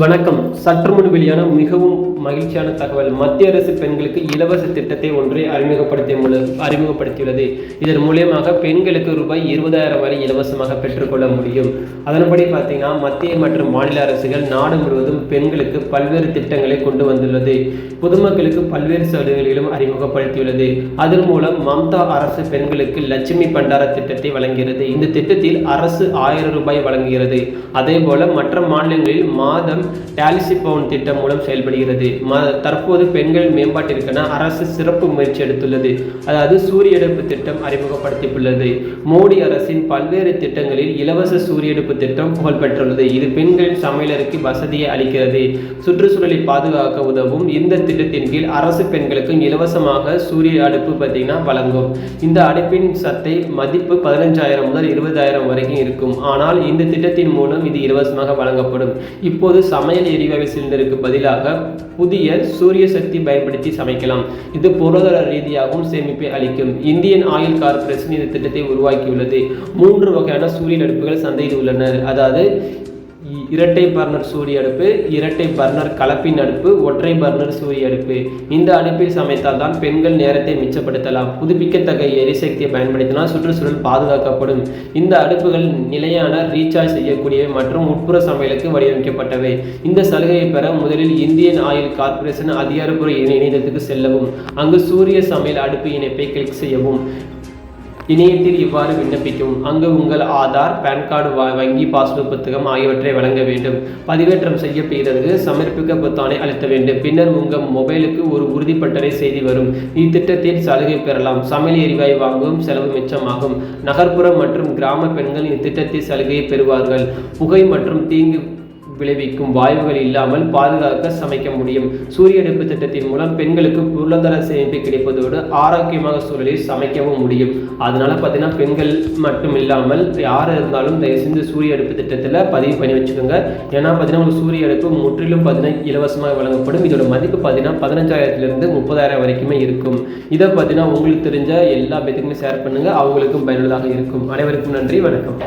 வணக்கம். சற்று முன் வெளியான மிகவும் மகிழ்ச்சியான தகவல். மத்திய அரசு பெண்களுக்கு இலவச திட்டத்தை ஒன்றை அறிமுகப்படுத்தி அறிமுகப்படுத்தியுள்ளது. இதன் மூலியமாக பெண்களுக்கு ரூபாய் இருபதாயிரம் வரை இலவசமாக பெற்றுக்கொள்ள முடியும். அதன்படி பார்த்தீங்கன்னா மத்திய மற்றும் மாநில அரசுகள் நாடு முழுவதும் பெண்களுக்கு பல்வேறு திட்டங்களை கொண்டு வந்துள்ளது. பொதுமக்களுக்கு பல்வேறு சலுகைகளிலும் அறிமுகப்படுத்தியுள்ளது. அதன் மூலம் மம்தா அரசு பெண்களுக்கு லட்சுமி பண்டார திட்டத்தை வழங்குகிறது. இந்த திட்டத்தில் அரசு ஆயிரம் ரூபாய் வழங்குகிறது. அதே போல மற்ற மாநிலங்களில் மாதம் டாலிசி பவுன் திட்டம் மூலம் செயல்படுகிறது. ம தற்போது பெண்கள் மேம்பாட்டிற்கென அரசு சிறப்பு முயற்சி எடுத்துள்ளது. அதாவது சூரிய எடுப்பு திட்டம் அறிமுகப்படுத்தியுள்ளது. மோடி அரசின் பல்வேறு திட்டங்களில் இலவச சூரிய எடுப்பு திட்டம் புகழ்பெற்றுள்ளது. இது பெண்களின் சமையலருக்கு வசதியை அளிக்கிறது. சுற்றுச்சூழலை பாதுகாக்க உதவும் இந்த திட்டத்தின் கீழ் அரசு பெண்களுக்கும் இலவசமாக சூரிய அடுப்பு பார்த்தீங்கன்னா வழங்கும். இந்த அடுப்பின் சத்தை மதிப்பு பதினஞ்சாயிரம் முதல் இருபதாயிரம் வரைக்கும் இருக்கும். ஆனால் இந்த திட்டத்தின் மூலம் இது இலவசமாக வழங்கப்படும். இப்போது சமையல் எரிவாயு சிலிண்டருக்கு பதிலாக புதிய சூரிய சக்தி பயன்படுத்தி சமைக்கலாம். இது பொருளாதார ரீதியாகவும் சேமிப்பை அளிக்கும். இந்தியன் ஆயில் கார்பரேஷன் இந்த திட்டத்தை உருவாக்கியுள்ளது. மூன்று வகையான சூரிய அடுப்புகள் சந்தையில் உள்ளன. அதாவது இரட்டை பர்னர் சூரிய அடுப்பு இரட்டை பர்னர் கலப்பின் அடுப்பு ஒற்றை பர்னர் சூரிய அடுப்பு. இந்த அடுப்பில் சமைத்தால் தான் பெண்கள் நேரத்தை மிச்சப்படுத்தலாம். புதுப்பிக்கத்தக்க எரிசக்தியை பயன்படுத்தினால் சுற்றுச்சூழல் பாதுகாக்கப்படும். இந்த அடுப்புகள் நிலையான ரீசார்ஜ் செய்யக்கூடியவை மற்றும் உட்புற சமையலுக்கு வடிவமைக்கப்பட்டவை. இந்த சலுகையை பெற முதலில் இந்தியன் ஆயில் கார்ப்பரேஷன் அதிகாரப்பூர்வ இணை- இணையதளத்துக்கு செல்லவும். அங்கு சூரிய சமையல் அடுப்பு இணைப்பை கிளிக் செய்யவும். இணையத்தில் இவ்வாறு விண்ணப்பிக்கும். அங்கு உங்கள் ஆதார் பேன் கார்டு வ- வங்கி பாஸ்புக் புத்தகம் ஆகியவற்றை வழங்க வேண்டும். பதிவேற்றம் செய்ய பிறகு சமர்ப்பிக்க பொத்தானை அழுத்த வேண்டும். பின்னர் உங்கள் மொபைலுக்கு ஒரு உறுதிப்பட்டனை செய்தி வரும். இத்திட்டத்தில் சலுகை பெறலாம். சமையல் எரிவாயு வாங்கும் செலவு மிச்சமாகும். நகர்ப்புற மற்றும் கிராம பெண்கள் இத்திட்டத்தில் சலுகையை பெறுவார்கள். புகை மற்றும் தீங்கு விளைவிக்கும் வாய்ப்புகள் இல்லாமல் பாதுகாக்க சமைக்க முடியும். சூரிய அடுப்பு திட்டத்தின் மூலம் பெண்களுக்கு பொருளாதார சேமிப்பு கிடைப்பதோடு ஆரோக்கியமாக சூழலில் சமைக்கவும் முடியும். அதனால பார்த்தீங்கன்னா பெண்கள் மட்டும் இல்லாமல் யார் இருந்தாலும் தயவு செஞ்சு சூரிய அடுப்பு திட்டத்தில் பதிவு பண்ணி வச்சுக்கோங்க. ஏன்னா பார்த்தீங்கன்னா ஒரு சூரிய அடுப்பு முற்றிலும் பார்த்தீங்கன்னா இலவசமாக வழங்கப்படும். இதோட மதிப்பு பார்த்தீங்கன்னா பதினஞ்சாயிரத்துலேருந்து முப்பதாயிரம் வரைக்குமே இருக்கும். இதை பார்த்தீங்கன்னா உங்களுக்கு தெரிஞ்ச எல்லா பேத்துக்குமே ஷேர் பண்ணுங்கள் அவங்களுக்கும் பயனுள்ளதாக இருக்கும். அனைவருக்கும் நன்றி. வணக்கம்.